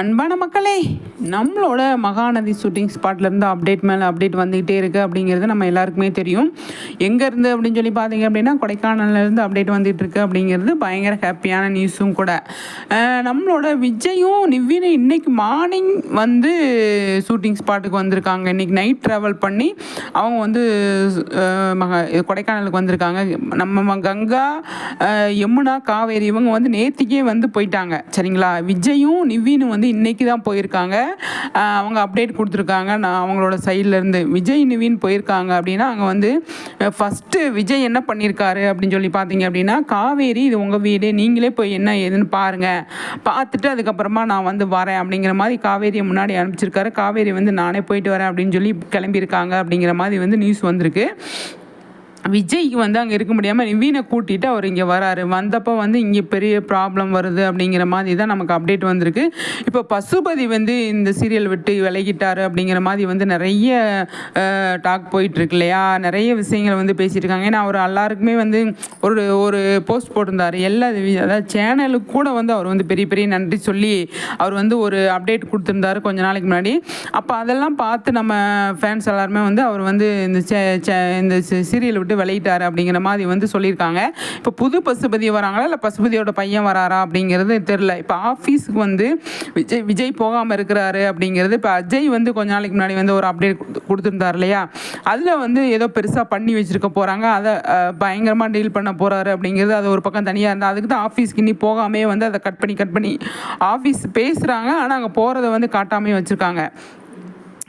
அன்பான மக்களே நம்மளோட மகாநதி ஷூட்டிங் ஸ்பாட்லேருந்து அப்டேட் மேலே அப்டேட் வந்துக்கிட்டே இருக்குது அப்படிங்கிறது நம்ம எல்லாருக்குமே தெரியும். எங்கேருந்து அப்படின்னு சொல்லி பார்த்தீங்க அப்படின்னா கொடைக்கானல்லேருந்து அப்டேட் வந்துகிட்டு இருக்கு அப்படிங்கிறது பயங்கர ஹாப்பியான நியூஸும் கூட. நம்மளோட விஜயும் நிவ்வினும் இன்றைக்கி மார்னிங் வந்து ஷூட்டிங் ஸ்பாட்டுக்கு வந்திருக்காங்க. இன்றைக்கி நைட் ட்ராவல் பண்ணி அவங்க வந்து மக கொடைக்கானலுக்கு வந்திருக்காங்க. நம்ம கங்கா யமுனா காவேரி இவங்க வந்து நேற்றுக்கே வந்து போயிட்டாங்க. சரிங்களா? விஜயும் நிவ்வினும் வந்து வந்து இன்றைக்கி தான் போயிருக்காங்க அவங்க அப்டேட் கொடுத்துருக்காங்க. நான் அவங்களோட சைட்லேருந்து விஜய் நிவின் போயிருக்காங்க அப்படின்னா அங்கே வந்து ஃபஸ்ட்டு விஜய் என்ன பண்ணியிருக்காரு அப்படின்னு சொல்லி பார்த்தீங்க அப்படின்னா காவேரி இது உங்கள் வீடு நீங்களே போய் என்ன ஏதுன்னு பாருங்கள் பார்த்துட்டு அதுக்கப்புறமா நான் வந்து வரேன் அப்படிங்கிற மாதிரி காவேரியை முன்னாடி அனுப்பிச்சிருக்காரு. காவேரி வந்து நானே போயிட்டு வரேன் அப்படின்னு சொல்லி கிளம்பியிருக்காங்க அப்படிங்கிற மாதிரி வந்து நியூஸ் வந்திருக்கு. விஜய்க்கு வந்து அங்கே இருக்க முடியாமல் நிவீனை கூட்டிகிட்டு அவர் இங்கே வராரு. வந்தப்போ வந்து இங்கே பெரிய ப்ராப்ளம் வருது அப்படிங்கிற மாதிரி தான் நமக்கு அப்டேட் வந்திருக்கு. இப்போ பசுபதி வந்து இந்த சீரியல் விட்டு விலகிட்டார் அப்படிங்கிற மாதிரி வந்து நிறைய டாக் போயிட்டுருக்கு இல்லையா? நிறைய விஷயங்களை வந்து பேசியிருக்காங்க ஏன்னா அவர் எல்லாருக்குமே வந்து ஒரு ஒரு போஸ்ட் போட்டிருந்தார். எல்லா அதாவது சேனலுக்கு கூட வந்து அவர் வந்து பெரிய பெரிய நன்றி சொல்லி அவர் வந்து ஒரு அப்டேட் கொடுத்துருந்தாரு கொஞ்ச நாளைக்கு முன்னாடி. அப்போ அதெல்லாம் பார்த்து நம்ம ஃபேன்ஸ் எல்லாருமே வந்து அவர் வந்து இந்த இந்த சீரியல் விட்டு விளையிட்டார் அப்படிங்கிற மாதிரி வந்து சொல்லியிருக்காங்க. இப்போ புது பசுபதி வராங்களா? இல்லை பசுபதியோட பையன் வராரா? அப்படிங்கிறது தெரில இப்போ ஆஃபீஸுக்கு வந்து விஜய் விஜய் போகாமல் இருக்கிறாரு அப்படிங்கிறது இப்போ அஜய் வந்து கொஞ்ச நாளைக்கு முன்னாடி வந்து ஒரு அப்டேட் கொடுத்துருந்தார் இல்லையா? அதில் வந்து ஏதோ பெருசாக பண்ணி வச்சுருக்க போகிறாங்க அதை பயங்கரமாக டீல் பண்ண போகிறாரு அப்படிங்கிறது அது ஒரு பக்கம் தனியாக இருந்தால் அதுக்கு தான் ஆஃபீஸ்க்கு இனி போகாமே வந்து அதை கட் பண்ணி கட் பண்ணி ஆஃபீஸ் பேசுகிறாங்க ஆனால் அங்கே போகிறத வந்து காட்டாமே வச்சுருக்காங்க.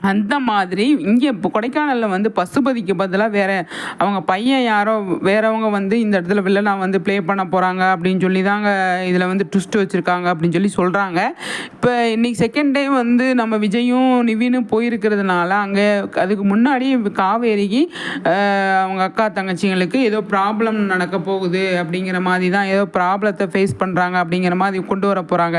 அந்த மாதிரி இங்கே இப்போ கொடைக்கானலில் வந்து பசுபதிக்கு பதிலாக வேறு அவங்க பையன் யாரோ வேறவங்க வந்து இந்த இடத்துல வில்லனா வந்து ப்ளே பண்ண போகிறாங்க அப்படின்னு சொல்லி தாங்க இதில் வந்து ட்விஸ்ட் வச்சுருக்காங்க அப்படின்னு சொல்லி சொல்கிறாங்க இப்போ இன்றைக்கி செகண்ட் டே வந்து நம்ம விஜயும் நிவினும் போயிருக்கிறதுனால அங்கே அதுக்கு முன்னாடி காவேரிக்கு அவங்க அக்கா தங்கச்சிங்களுக்கு ஏதோ ப்ராப்ளம் நடக்க போகுது அப்படிங்கிற மாதிரி தான் ஏதோ ப்ராப்ளத்தை ஃபேஸ் பண்ணுறாங்க அப்படிங்கிற மாதிரி கொண்டு வர போகிறாங்க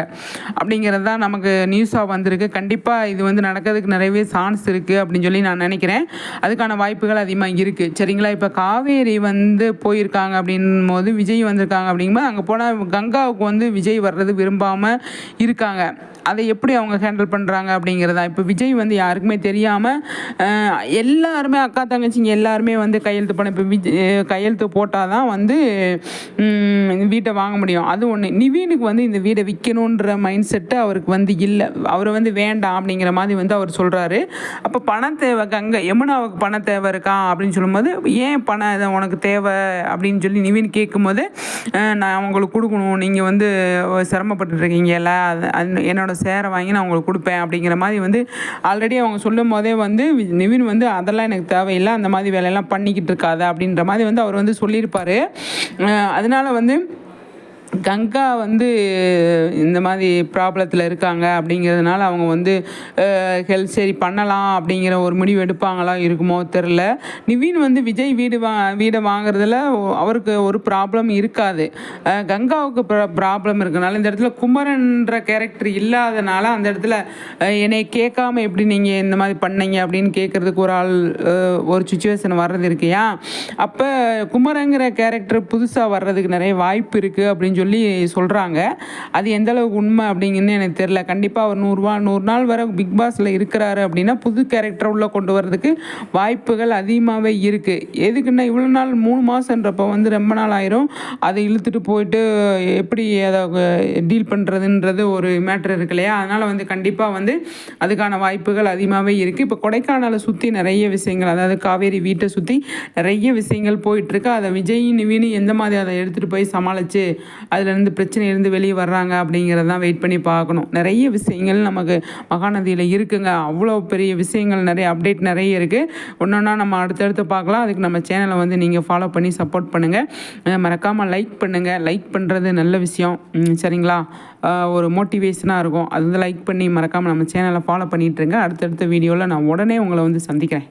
அப்படிங்கிறது தான் நமக்கு நியூஸாக வந்திருக்கு. கண்டிப்பாக இது வந்து நடக்கிறதுக்கு நிறையவே சான்ஸ் இருக்குது அப்படின்னு சொல்லி நான் நினைக்கிறேன். அதுக்கான வாய்ப்புகள் அதிகமாக இருக்குது சரிங்களா? இப்போ காவேரி வந்து போயிருக்காங்க அப்படின் போது விஜய் வந்திருக்காங்க அப்படிங்கும்போது அங்கே போனால் கங்காவுக்கு வந்து விஜய் வர்றது விரும்பாமல் இருக்காங்க. அதை எப்படி அவங்க ஹேண்டில் பண்ணுறாங்க அப்படிங்கிறதா? இப்போ விஜய் வந்து யாருக்குமே தெரியாமல் எல்லாருமே அக்கா தங்கச்சிங்க எல்லாருமே வந்து கையெழுத்து பண்ண இப்போ விஜய் கையெழுத்து போட்டால் தான் வந்து வீட்டை வாங்க முடியும். அது ஒன்று நிவீனுக்கு வந்து இந்த வீடை விற்கணுன்ற மைண்ட் செட்டு அவருக்கு வந்து இல்லை. அவர் வந்து வேண்டாம் அப்படிங்கிற மாதிரி வந்து அவர் சொல்கிறாரு அப்போ பணம் தேவை கங்கை யமுனாவுக்கு பணம் தேவை இருக்கா? அப்படின்னு சொல்லும்போது ஏன் பணம் உனக்கு தேவை? அப்படின்னு சொல்லி நிவீன் கேட்கும்போது நான் அவங்களுக்கு கொடுக்கணும். நீங்கள் வந்து சிரமப்பட்டுருக்கீங்கல்ல அது என்னோட சேரை வாங்கி நான் உங்களுக்கு கொடுப்பேன் அப்படிங்கிற மாதிரி வந்து ஆல்ரெடி அவங்க சொல்லும் போதே வந்து நிவின் வந்து அதெல்லாம் எனக்கு தேவையில்லை அந்த மாதிரி வேலையெல்லாம் பண்ணிக்கிட்டு இருக்காது அப்படின்ற மாதிரி வந்து அவர் வந்து சொல்லியிருப்பார். அதனால் வந்து கங்கா வந்து இந்த மாதிரி ப்ராப்ளத்தில் இருக்காங்க அப்படிங்கிறதுனால அவங்க வந்து ஹெல்த் சரி பண்ணலாம் அப்படிங்கிற ஒரு முடிவு எடுப்பாங்களா இருக்குமோ தெரில நிவீன் வந்து விஜய் வீடு வா வீடை வாங்குறதுல அவருக்கு ஒரு ப்ராப்ளம் இருக்காது. கங்காவுக்கு ப்ராப்ளம் இருக்கனால இந்த இடத்துல குமரன்ற கேரக்டர் இல்லாதனால அந்த இடத்துல என்னை கேட்காம எப்படி நீங்கள் இந்த மாதிரி பண்ணீங்க அப்படின்னு கேட்குறதுக்கு ஒரு ஆள் ஒரு சுச்சுவேஷன் வர்றது இருக்கையா அப்போ குமரங்கிற கேரக்டர் புதுசாக வர்றதுக்கு நிறைய வாய்ப்பு இருக்குது அப்படின்னு சொல்லி சொல்கிறாங்க அது எந்த அளவுக்கு உண்மை அப்படிங்கன்னு எனக்கு தெரில கண்டிப்பாக அவர் நூறுரூவா நூறு நாள் வர பிக் பாஸில் இருக்கிறாரு அப்படின்னா புது கேரக்டர் உள்ளே கொண்டு வரதுக்கு வாய்ப்புகள் அதிகமாகவே இருக்குது எதுக்குன்னா இவ்வளோ நாள் மூணு மாதன்றப்போ வந்து ரொம்ப நாள் ஆயிரும். அதை இழுத்துட்டு போயிட்டு எப்படி அதை டீல் பண்ணுறதுன்றது ஒரு மேட்ரு இருக்கு இல்லையா? அதனால் வந்து கண்டிப்பாக வந்து அதுக்கான வாய்ப்புகள் அதிகமாகவே இருக்குது இப்போ கொடைக்கானலை சுற்றி நிறைய விஷயங்கள் அதாவது காவேரி வீட்டை சுற்றி நிறைய விஷயங்கள் போயிட்டுருக்கு அதை விஜய் நிவின்னு எந்த மாதிரி அதை எடுத்துகிட்டு போய் சமாளித்து அதுலேருந்து பிரச்சனையிலேருந்து வெளியே வர்றாங்க அப்படிங்கிறதான் வெயிட் பண்ணி பார்க்கணும். நிறைய விஷயங்கள் நமக்கு மகாநதியில் இருக்குங்க. அவ்வளோ பெரிய விஷயங்கள் நிறைய அப்டேட் நிறைய இருக்குது ஒன்றா நம்ம அடுத்தடுத்து பார்க்கலாம். அதுக்கு நம்ம சேனலை வந்து நீங்கள் ஃபாலோ பண்ணி சப்போர்ட் பண்ணுங்கள் மறக்காமல் லைக் பண்ணுங்கள் லைக் பண்ணுறது நல்ல விஷயம். சரிங்களா? ஒரு மோட்டிவேஷனாக இருக்கும். அது வந்து லைக் பண்ணி மறக்காமல் நம்ம சேனலை ஃபாலோ பண்ணிகிட்ருங்க அடுத்தடுத்த வீடியோவில் நான் உடனே உங்களை வந்து சந்திக்கிறேன்.